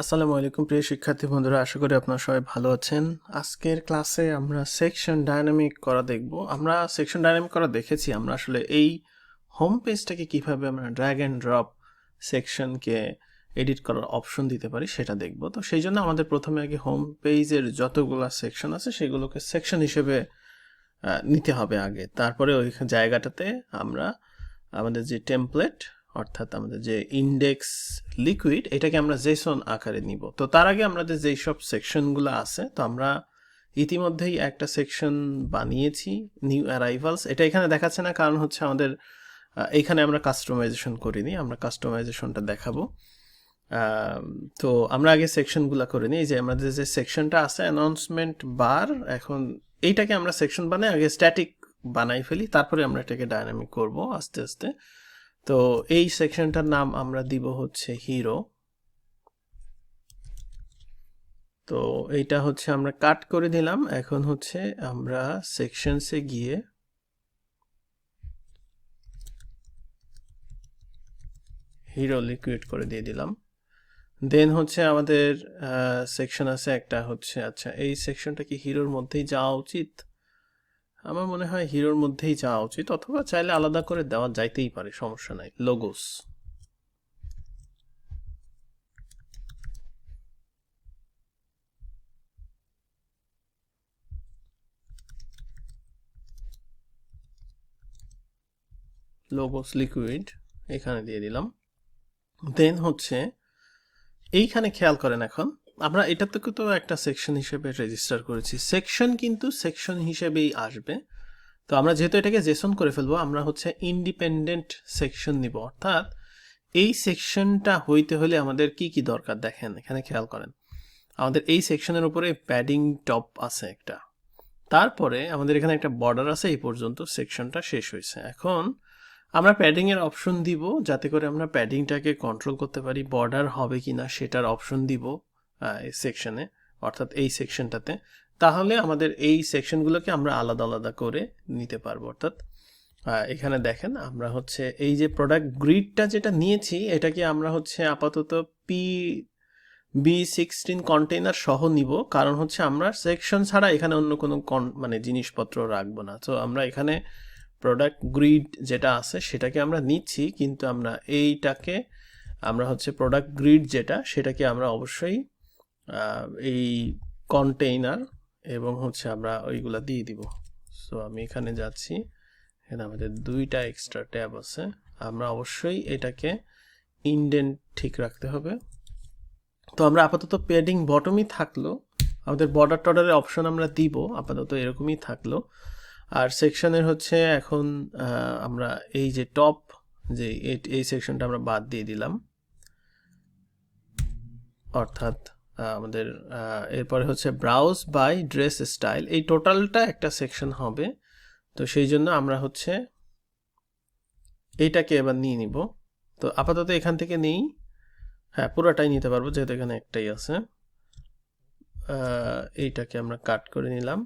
আসসালামু আলাইকুম, প্রিয় শিক্ষার্থী বন্ধুরা। আশা করি আপনারা সবাই ভালো আছেন। আজকের ক্লাসে আমরা সেকশন ডায়নামিক করা দেখব। আমরা সেকশন ডায়নামিক করা দেখেছি। আমরা আসলে এই হোম পেজটাকে কীভাবে আমরা ড্র্যাগ অ্যান্ড ড্রপ সেকশনকে এডিট করার অপশন দিতে পারি সেটা দেখব। তো সেই জন্য আমাদের প্রথমে আগে হোম পেজের যতগুলো সেকশন আছে সেগুলোকে সেকশন হিসেবে নিতে হবে আগে। তারপরে ওই জায়গাটাতে আমরা আমাদের যে টেমপ্লেট অর্থাৎ আমাদের যে ইন্ডেক্স লিকুইড এটাকে আমরা জেসন আকারে নিব। তো তার আগে আমাদের যেই সব সেকশনগুলো আছে, তো আমরা ইতিমধ্যেই একটা সেকশন বানিয়েছি নিউ অ্যারাইভালস এটা এখানে দেখাচ্ছে না, কারণ হচ্ছে আমাদের এখানে আমরা কাস্টমাইজেশন করিনি, আমরা কাস্টমাইজেশনটা দেখাবো। তো আমরা আগে সেকশনগুলো করে নিই যে আমাদের যে সেকশনটা আছে অ্যানাউন্সমেন্ট বার এখন এইটাকে আমরা সেকশন বানাই, আগে স্ট্যাটিক বানাই ফেলি, তারপরে আমরা এটাকে ডায়নামিক করব আস্তে আস্তে। তো এই সেকশনটার নাম আমরা দিব হচ্ছে হিরো তো এইটা হচ্ছে আমরা কাট করে দিলাম। এখন হচ্ছে আমরা সেকশনসে গিয়ে হিরো লিকুইড করে দিয়ে দিলাম। দেন হচ্ছে আমাদের সেকশন আছে একটা হচ্ছে আচ্ছা এই সেকশনটা কি হিরোর মধ্যেই যাওয়া উচিত? আমার মনে হয় হিরোর মধ্যেই যাওয়া উচিত, অথবা চাইলে আলাদা করে দেওয়া যাইতেই পারে, সমস্যা নাই। লোগোস লোগোস লিকুইড এখানে দিয়ে দিলাম। দেন হচ্ছে, এইখানে খেয়াল করেন এখন আমরা এটা থেকে তো একটা সেকশন হিসেবে রেজিস্টার করেছি। সেকশন কিন্তু সেকশন হিসেবেই আসবে। তো আমরা যেহেতু এটাকে জেসন করে ফেলব, আমরা হচ্ছে ইন্ডিপেন্ডেন্ট সেকশন নিব। অর্থাৎ এই সেকশনটা হইতে হলে আমাদের কি কি দরকার দেখেন, এখানে খেয়াল করেন। আমাদের এই সেকশনের উপরে প্যাডিং টপ আছে একটা। তারপরে আমাদের এখানে একটা বর্ডার আছে, এই পর্যন্ত সেকশনটা শেষ হয়েছে। এখন আমরা প্যাডিং এর অপশন দিব, যাতে করে আমরা প্যাডিংটাকে কন্ট্রোল করতে পারি বর্ডার হবে কিনা সেটার অপশন দিব। সেকশনে অর্থাৎ এই সেকশনটাতে তাহলে আমাদের এই সেকশনগুলোকে আমরা আলাদা আলাদা করে নিতে পারব। অর্থাৎ এখানে দেখেন, আমরা হচ্ছে এই যে প্রোডাক্ট গ্রিডটা যেটা নিয়েছি, এটাকে আমরা হচ্ছে আপাতত পি বি সিক্সটিন কন্টেইনার সহ নিব। কারণ হচ্ছে আমরা সেকশন ছাড়া এখানে অন্য কোনো মানে জিনিসপত্র রাখব না। তো আমরা এখানে প্রোডাক্ট গ্রিড যেটা আছে, সেটাকে আমরা নিচ্ছি, কিন্তু আমরা এইটাকে, আমরা হচ্ছে প্রোডাক্ট গ্রিড যেটা, সেটাকে আমরা অবশ্যই এই কন্টেইনার এবং হচ্ছে আমরা ওইগুলা দিয়ে দিব। সো আমি এখানে যাচ্ছি। এখানে আমাদের দুইটা এক্সট্রা ট্যাব আছে। আমরা অবশ্যই এটাকে ইন্ডেন্ট ঠিক রাখতে হবে। তো আমরা আপাতত প্যাডিং বটমই থাকল। আমাদের বর্ডার টর্ডারের অপশন আমরা দিব। আপাতত এরকমই থাকল। আর সেকশনের হচ্ছে এখন আমরা এই যে টপ যে এই- সেকশনটা আমরা বাদ দিয়ে দিলাম। অর্থাৎ আমাদের এরপরে হচ্ছে ব্রাউজ বাই ড্রেস স্টাইল। এই টোটালটা একটা সেকশন হবে। তো সেই জন্য আমরা হচ্ছে এইটাকে এবার নিয়ে নিব। তো আপাতত এখান থেকে নেই। হ্যাঁ পুরোটাই নিতে পারব, যেহেতু এখানে একটাই আছে। এইটাকে আমরা কাট করে নিলাম।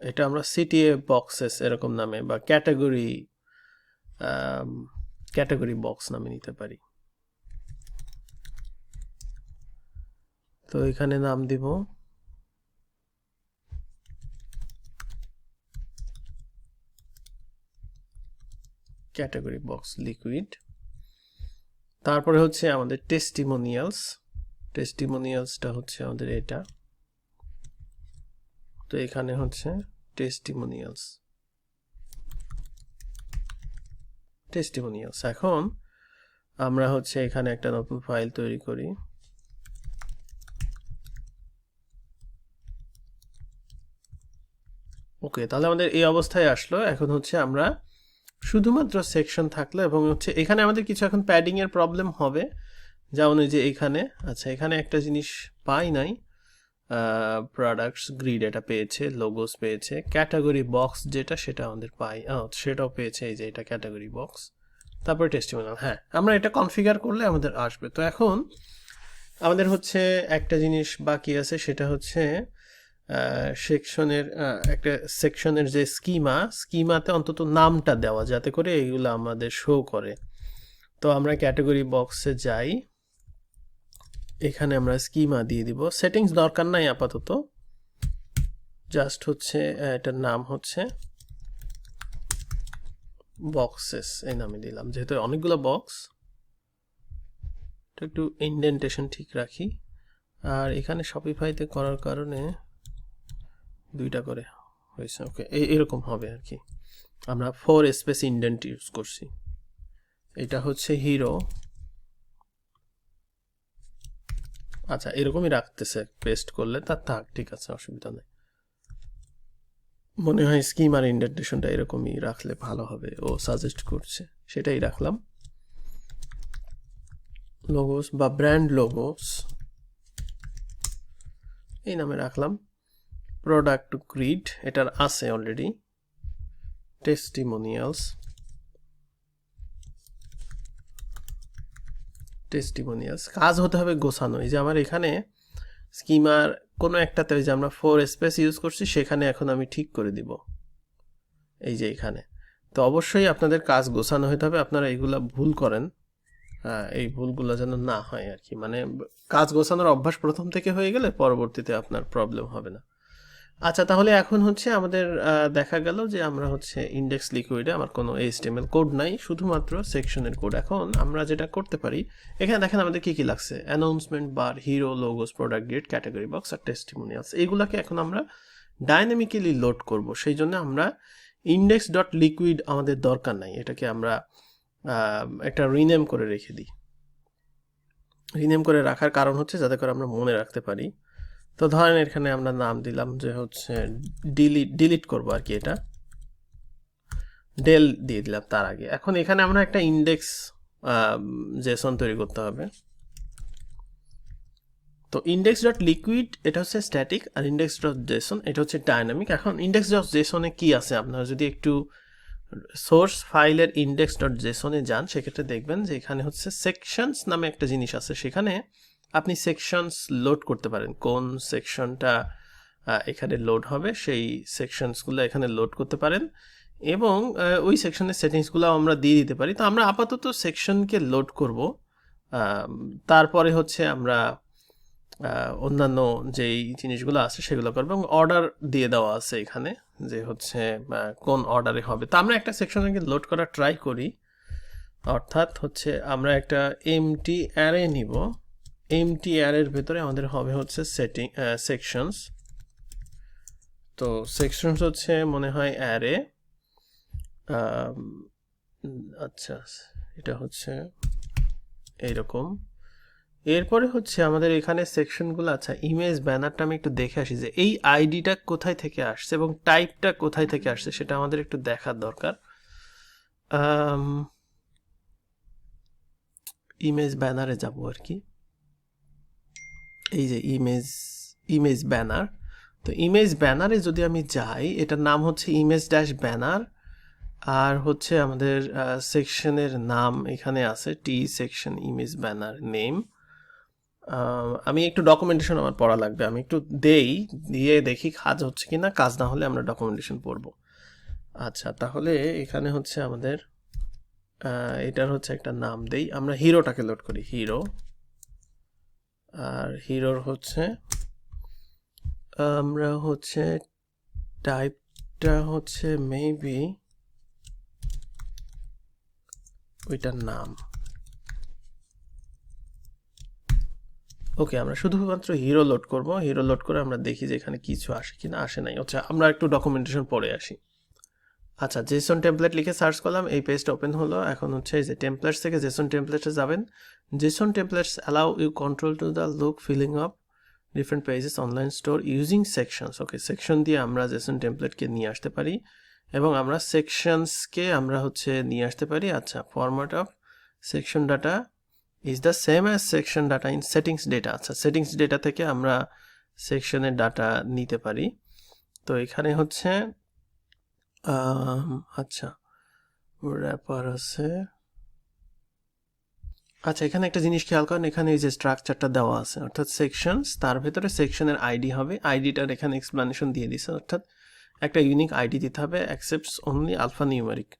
এটা আমরা সিটিএ বক্সেস এরকম নামে বা ক্যাটাগরি ক্যাটাগরি বক্স নামে নিতে পারি। তো এখানে নাম দিব। Category box liquid. তারপরে হচ্ছে আমাদের টেস্টিমোনিয়ালস। টেস্টিমোনিয়ালসটা হচ্ছে আমাদের এটা। তো এখানে হচ্ছে টেস্টিমোনিয়ালস। টেস্টিমোনিয়ালস। এখন আমরা হচ্ছে এখানে একটা নতুন ফাইল তৈরি করি। ওকে তাহলে আমাদের এই অবস্থায় আসলো। এখন হচ্ছে আমরা শুধুমাত্র সেকশন থাকল এবং হচ্ছে এখানে আমাদের কিছু এখন প্যাডিং এর প্রবলেম হবে। যেমন ওই যে এখানে আচ্ছা এখানে একটা জিনিস পাই নাই। প্রোডাক্টস গ্রিড এটা পেয়েছে লোগোস পেয়েছে ক্যাটাগরি বক্স যেটা সেটা আমাদের পাই। সেটাও পেয়েছে, এই যে এটা ক্যাটাগরি বক্স তারপরে টেস্টিমোনিয়াল হ্যাঁ আমরা এটা কনফিগার করলে আমাদের আসবে। তো এখন আমাদের হচ্ছে একটা জিনিস বাকি আছে, সেটা হচ্ছে সেকশনের একটা সেকশনের যে স্কিমা, স্কিমাতে অন্তত নামটা দেওয়া যাতে করে এগুলো আমাদের শো করে। তো আমরা ক্যাটাগরি বক্সে যাই। এখানে আমরা স্কিমা দিয়ে দিব। সেটিংস দরকার নাই আপাতত। জাস্ট হচ্ছে এটার নাম হচ্ছে বক্সেস এই নামে দিলাম। যেহেতু অনেকগুলো বক্স একটু ইন্ডেন্টেশন ঠিক রাখি। আর এখানে শপিফাইতে করার কারণে দুইটা করে হয়েছে ওকে এরকম হবে আর কি আমরা ফোর স্পেস ইন্ডেন্ট ইউজ করছি। এটা হচ্ছে হিরো আচ্ছা এরকমই রাখতেছে পেস্ট করলে তার থাক, ঠিক আছে, অসুবিধা নেই। মনে হয় স্কিম আর ইন্ডেন্টেশনটা এরকমই রাখলে ভালো হবে, ও সাজেস্ট করছে। সেটাই রাখলাম। লোগোস বা ব্র্যান্ড লোগোস এই নামে রাখলাম। প্রোডাক্ট গ্রিড এটার আছে অলরেডি টেস্টিমোনিয়ালস টেস্টিমোনিয়ালস কাজ হতে হবে গোছানো এই যে আমার এখানে স্কিমার কোনো একটাতে যে আমরা ফোর স্পেস ইউজ করছি সেখানে এখন আমি ঠিক করে দিব এই যে এখানে। তো অবশ্যই আপনাদের কাজ গোছানো হতে হবে আপনারা এইগুলা ভুল করেন হ্যাঁ, এই ভুলগুলো যেন না হয় আর কি। মানে কাজ গোছানোর অভ্যাস প্রথম থেকে হয়ে গেলে পরবর্তীতে আপনার প্রবলেম হবে না। আচ্ছা তাহলে এখন হচ্ছে আমাদের দেখা গেল যে আমরা হচ্ছে ইন্ডেক্স লিকুইডে আমার কোনো এইচটিএমএল কোড নাই, শুধুমাত্র সেকশনের কোড এখন আমরা যেটা করতে পারি, এখানে দেখেন আমাদের কি কি লাগছে? Announcement bar hero logos product grid category box আর টেস্টিমোনিয়ালস এইগুলাকে এখন আমরা ডাইনামিক্যালি লোড করব। সেই জন্য আমরা ইন্ডেক্স ডট লিকুইড আমাদের দরকার নাই। এটাকে আমরা একটা রিনেম করে রেখে দিই। রিনেম করে রাখার কারণ হচ্ছে যাতে করে আমরা মনে রাখতে পারি। তো ধরেন এখানে আমরা নাম দিলাম যে হচ্ছে ডিলিট ডিলিট করব আর কি এটা। ডেল দিয়ে দিলাম তার আগে। এখন এখানে আমরা একটা ইন্ডেক্স জেসন তৈরি করতে হবে। তো ইন্ডেক্স ডট লিকুইড এটা হচ্ছে স্ট্যাটিক আর ইন্ডেক্স ডট জেসন এটা হচ্ছে ডায়নামিক এখন ইন্ডেক্স ডট জেসনে কী আছে? আপনারা যদি একটু সোর্স ফাইলের ইন্ডেক্স ডট জেসনে যান, সেক্ষেত্রে দেখবেন যে এখানে হচ্ছে সেকশনস নামে একটা জিনিস আছে। সেখানে আপনি সেকশনস লোড করতে পারেন। কোন সেকশনটা এখানে লোড হবে, সেই সেকশনসগুলো এখানে লোড করতে পারেন। এবং ওই সেকশনের সেটিংসগুলো আমরা দিয়ে দিতে পারি। তো আমরা আপাতত সেকশনকে লোড করব। তারপরে হচ্ছে আমরা অন্যান্য যেই জিনিসগুলো আছে সেগুলো করব এবং অর্ডার দিয়ে দেওয়া আছে এখানে যে হচ্ছে কোন অর্ডারে হবে। তো আমরা একটা সেকশনকে লোড করা ট্রাই করি। অর্থাৎ হচ্ছে আমরা একটা এমটি অ্যারে নিব। এমটি অ্যারের ভেতরে আমাদের হবে হচ্ছে সেটিং সেকশনস তো সেকশনস হচ্ছে মনে হয় অ্যারে আচ্ছা এটা হচ্ছে এইরকম। এরপরে হচ্ছে আমাদের এখানে সেকশনগুলো আচ্ছা ইমেজ ব্যানারটা আমি একটু দেখে আসি যে এই আইডিটা কোথায় থেকে আসছে এবং টাইপটা কোথায় থেকে আসছে সেটা আমাদের একটু দেখার দরকার। ইমেজ ব্যানারে যাব আর কি। এই যে ইমেজ ইমেজ ব্যানার তো ইমেজ ব্যানারে যদি আমি যাই, এটার নাম হচ্ছে ইমেজ ড্যাশ ব্যানার আর হচ্ছে আমাদের সেকশনের নাম এখানে আছে the section image banner name আমি একটু ডকুমেন্টেশন আমার পড়া লাগবে, আমি একটু দেই, দিয়ে দেখি কাজ হচ্ছে কি না কাজ না হলে আমরা ডকুমেন্টেশন পড়ব। আচ্ছা তাহলে এখানে হচ্ছে আমাদের এটার হচ্ছে একটা নাম দেই, আমরা হিরোটাকে লোড করি হিরো আর হিরোর হচ্ছে, আমরা হচ্ছে টাইপটা হচ্ছে মেবি ওইটার নাম। ওকে আমরা শুধুমাত্র হিরো লোড করব। হিরো লোড করে আমরা দেখি যে এখানে কিছু আসে কিনা, আসে নাই। আচ্ছা আমরা একটু ডকুমেন্টেশন পরে আসি। আচ্ছা জেসন টেমপ্লেট লিখে সার্চ করলাম, এই পেজটা ওপেন হলো। এখন হচ্ছে এই যে টেমপ্লেটস থেকে জেসন টেমপ্লেটে যাবেন। JSON templates allow you control to the look feeling up different pages online store using sections okay section দিয়ে আমরা জেসন টেমপ্লেটকে নিয়ে আসতে পারি এবং আমরা সেকশনসকে আমরা হচ্ছে নিয়ে আসতে পারি। আচ্ছা format of section data is the same as section data in settings data আচ্ছা সেটিংস ডেটা থেকে আমরা সেকশনের ডাটা নিতে পারি। তো এখানে হচ্ছে আচ্ছা। র্যাপার আছে। আচ্ছা এখানে একটা জিনিস খেয়াল করেন, এখানে এই যে স্ট্রাকচারটা দেওয়া আছে, অর্থাৎ সেকশনস তার ভেতরে সেকশনের আইডি হবে। আইডিটার এখানে এক্সপ্লানেশন দিয়ে দিছে, অর্থাৎ একটা ইউনিক আইডি দিতে হবে অ্যাকসেপ্টস অনলি আলফা নিউমেরিক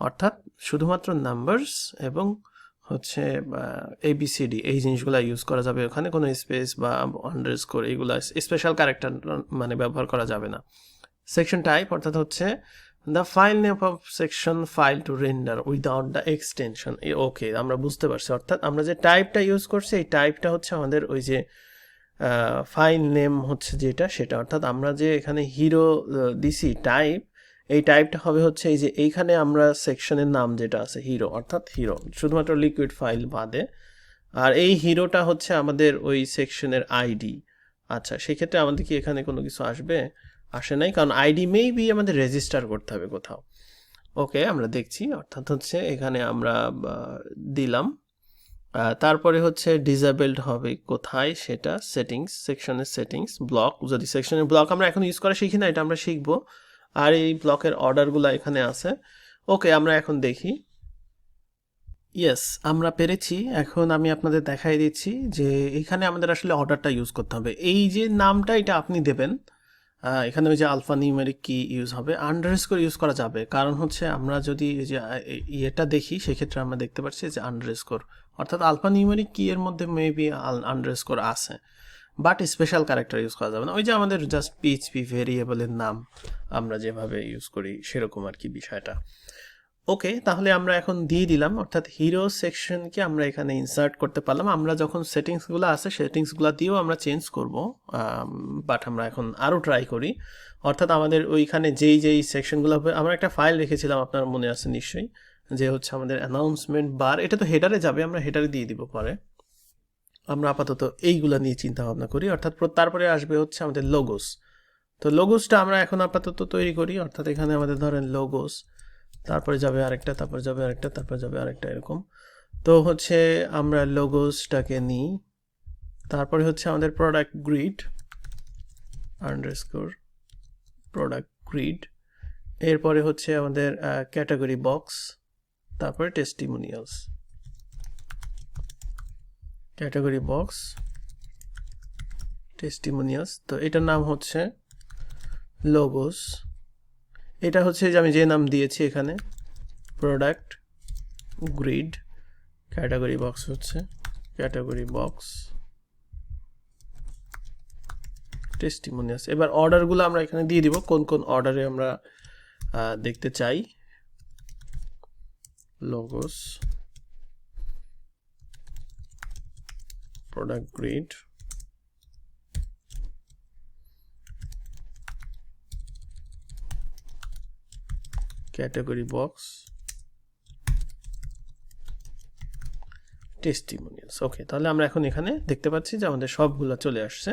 অর্থাৎ শুধুমাত্র নাম্বারস এবং হচ্ছে এবিসিডি এই জিনিসগুলো ইউজ করা যাবে। ওখানে কোনো স্পেস বা আন্ডারস্কোর এইগুলো স্পেশাল ক্যারেক্টার মানে ব্যবহার করা যাবে না। সেকশন টাইপ অর্থাৎ হচ্ছে the file name of section file to render without the extension okay আমরা বুঝতে পারছি। অর্থাৎ আমরা যে টাইপটা ইউজ করছি, এই টাইপটা হচ্ছে আমাদের ওই যে ফাইল নেম হচ্ছে যেটা, সেটা। অর্থাৎ আমরা যে এখানে হিরো দিছি টাইপ এই টাইপটা হবে হচ্ছে এই যে এইখানে আমরা সেকশনের নাম যেটা আছে হিরো অর্থাৎ হিরো শুধুমাত্র লিকুইড ফাইল বাদে। আর এই হিরোটা হচ্ছে আমাদের ওই সেকশনের আইডি আচ্ছা সেক্ষেত্রে আমাদের কি এখানে কোনো কিছু আসবে? আসে নাই, কারণ আইডি মেবি আমাদের রেজিস্টার করতে হবে কোথাও। ওকে আমরা দেখছি, অর্থাৎ হচ্ছে এখানে আমরা দিলাম। তারপরে হচ্ছে ডিজেবলড হবে কোথায় সেটা? সেটিংস সেকশনের সেটিংস ব্লক যদি সেকশনের ব্লক আমরা এখন ইউজ করা শিখি না, এটা আমরা শিখব। আর এই ব্লকের অর্ডারগুলো এখানে আছে। ওকে আমরা এখন দেখি। ইয়েস আমরা পেরেছি। এখন আমি আপনাদের দেখাই দিচ্ছি যে এখানে আমাদের আসলে অর্ডারটা ইউজ করতে হবে। এই যে নামটা, এটা আপনি দেবেন। এখানে ওই যে আলফা নিউমেরিক কি ইউজ হবে? আন্ডারস্কোর ইউজ করা যাবে। কারণ হচ্ছে আমরা যদি এই যে ইয়েটা দেখি, সেক্ষেত্রে আমরা দেখতে পাচ্ছি যে আন্ডারস্কোর অর্থাৎ আলফা নিউমেরিক কি এর মধ্যে মেবি আন্ডারস্কোর আছে। বাট স্পেশাল ক্যারেক্টার ইউজ করা যাবে না। ওই যে আমাদের জাস্ট পিএইচপি ভেরিয়েবলের নাম আমরা যেভাবে ইউজ করি, সেরকম আর কি বিষয়টা। ওকে তাহলে আমরা এখন দিয়ে দিলাম, অর্থাৎ হিরো সেকশনকে আমরা এখানে ইনসার্ট করতে পারলাম। আমরা যখন সেটিংসগুলো আছে সেটিংসগুলো দিয়েও আমরা চেঞ্জ করব বাট আমরা এখন আরও ট্রাই করি। অর্থাৎ আমাদের ওইখানে যেই যেই সেকশনগুলো হবে, আমরা একটা ফাইল রেখেছিলাম, আপনার মনে আছে নিশ্চয়ই, যে হচ্ছে আমাদের অ্যানাউন্সমেন্ট বার এটা তো হেডারে যাবে, আমরা হেডারে দিয়ে দিব পরে। আমরা আপাতত এইগুলো নিয়ে চিন্তা ভাবনা করি, অর্থাৎ তারপরে আসবে হচ্ছে আমাদের লোগোস তো লোগোসটা আমরা এখন আপাতত তৈরি করি, অর্থাৎ এখানে আমাদের ধরেন লোগোস তারপরে যাবে আরেকটা, তারপরে যাবে আরেকটা, তারপরে যাবে আরেকটা, এরকম। তো হচ্ছে আমরা লোগোসটাকে নিই। তারপরে হচ্ছে আমাদের product grid underscore product grid এরপরে হচ্ছে আমাদের ক্যাটাগরি বক্স তারপরে টেস্টিমোনিয়ালস ক্যাটাগরি বক্স টেস্টিমোনিয়ালস তো এটার নাম হচ্ছে লোগোস এটা হচ্ছে যে আমি যে নাম দিয়েছি এখানে প্রোডাক্ট গ্রিড ক্যাটাগরি বক্স হচ্ছে ক্যাটাগরি বক্স টেস্টিমোনিয়াস এবার অর্ডারগুলো আমরা এখানে দিয়ে দিব, কোন কোন অর্ডারে আমরা দেখতে চাই। Logos product grid category box. Testimonials. Okay, তাহলে আমরা এখন এখানে দেখতে পাচ্ছি যে আমাদের সবগুলো চলে আসছে।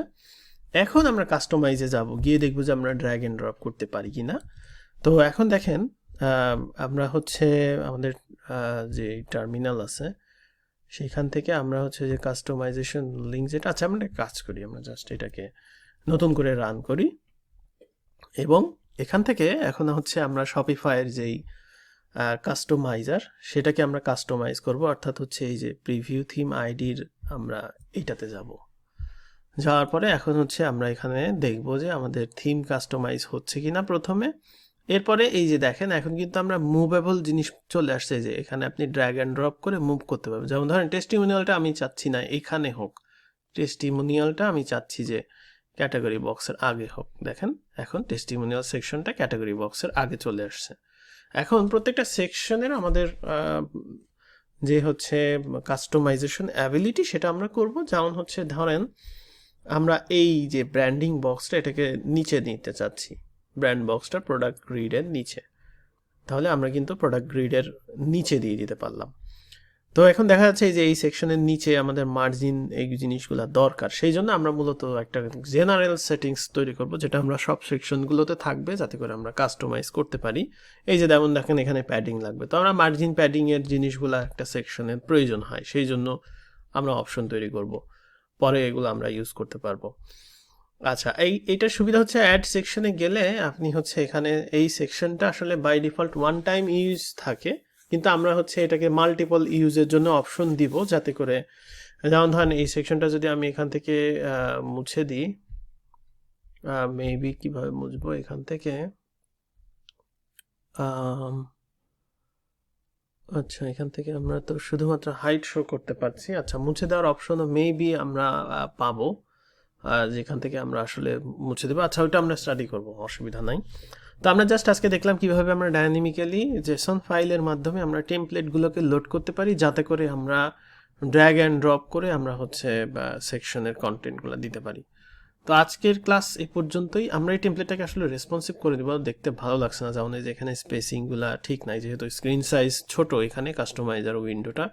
এখন আমরা কাস্টমাইজে যাব, গিয়ে দেখব যে আমরা ড্র্যাগ এন্ড ড্রপ করতে পারি কি না তো এখন দেখেন আমরা হচ্ছে আমাদের যে টার্মিনাল আছে, সেখান থেকে আমরা হচ্ছে যে কাস্টমাইজেশন লিঙ্ক যেটা আছে, আমরা কাজ করি, আমরা জাস্ট এটাকে নতুন করে রান করি। এবং এখান থেকে এখন হচ্ছে আমরা শপিফাইয়ের যেই কাস্টমাইজার সেটাকে আমরা কাস্টমাইজ করব। অর্থাৎ হচ্ছে এই যে প্রিভিউ থিম আইডির আমরা এইটাতে যাব। যাওয়ার পরে এখন হচ্ছে আমরা এখানে দেখব যে আমাদের থিম কাস্টমাইজ হচ্ছে কি না প্রথমে। এরপরে এই যে দেখেন, এখন কিন্তু আমরা মুভেবল জিনিস চলে আসছে যে এখানে আপনি ড্র্যাগ অ্যান্ড ড্রপ করে মুভ করতে পারবেন। যেমন ধরেন টেস্টিমোনিয়ালটা আমি চাচ্ছি না, এখানে হোক। টেস্টিমোনিয়ালটা আমি চাচ্ছি যে ক্যাটাগরি বক্সের আগে হোক। দেখেন, এখন টেস্টিমোনিয়াল সেকশনটা ক্যাটাগরি বক্সের আগে চলে আসছে। এখন প্রত্যেকটা সেকশনের আমাদের যে হচ্ছে কাস্টমাইজেশন অ্যাবিলিটি সেটা আমরা করব। যেমন হচ্ছে ধরেন, আমরা এই যে ব্র্যান্ডিং বক্সটা এটাকে নিচে নিতে চাচ্ছি। ব্র্যান্ড বক্সটা প্রোডাক্ট গ্রিডের নিচে। তাহলে আমরা কিন্তু প্রোডাক্ট গ্রিডের নিচে দিয়ে দিতে পারলাম। তো এখন দেখা যাচ্ছে যে এই সেকশনের নিচে আমাদের মার্জিন এই জিনিসগুলো দরকার। সেই জন্য আমরা মূলত একটা জেনারেল সেটিংস তৈরি করব, যেটা আমরা সব সেকশনগুলোতে থাকবে যাতে করে আমরা কাস্টমাইজ করতে পারি। এই যে যেমন দেখেন এখানে প্যাডিং লাগবে। তো আমরা মার্জিন প্যাডিংয়ের জিনিসগুলো একটা সেকশনের প্রয়োজন হয়, সেই জন্য আমরা অপশন তৈরি করব। পরে এগুলো আমরা ইউজ করতে পারব। আচ্ছা এই, এইটার সুবিধা হচ্ছে অ্যাড সেকশনে গেলে আপনি হচ্ছে এখানে এই সেকশনটা আসলে by default one time use থাকে। কিন্তু আমরা হচ্ছে এটাকে মাল্টিপল ইউজের জন্য অপশন দিব যাতে করে, যেমন ধরেন এই সেকশনটা যদি আমি এখান থেকে মুছে দিই মেবি কীভাবে মুছবো এখান থেকে? আচ্ছা এখান থেকে আমরা তো শুধুমাত্র হাইট শো করতে পারছি। আচ্ছা মুছে দেওয়ার অপশনও মেবি আমরা পাবো। যেখান থেকে আমরা আসলে মুছে দেবো। আচ্ছা ওইটা আমরা স্টাডি করব, অসুবিধা নাই। তো আমরা জাস্ট আজকে দেখলাম কীভাবে আমরা ডায়নামিক্যালি জেসন ফাইলের মাধ্যমে আমরা টেমপ্লেটগুলোকে লোড করতে পারি, যাতে করে আমরা ড্র্যাগ অ্যান্ড ড্রপ করে আমরা হচ্ছে সেকশনের কন্টেন্টগুলো দিতে পারি। তো আজকের ক্লাস এই পর্যন্তই। আমরা এই টেমপ্লেটটাকে আসলে রেসপন্সিভ করে দিব। দেখতে ভালো লাগছে না যেমন যে এখানে স্পেসিংগুলো ঠিক নাই, যেহেতু স্ক্রিন সাইজ ছোট, এখানে কাস্টমাইজার উইন্ডোটা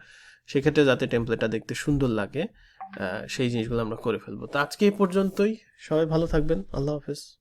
সেক্ষেত্রে যাতে টেমপ্লেটটা দেখতে সুন্দর লাগে সেই জিনিসগুলো আমরা করে ফেলব। তো আজকে এই পর্যন্তই। সবাই ভালো থাকবেন। আল্লাহ হাফেজ।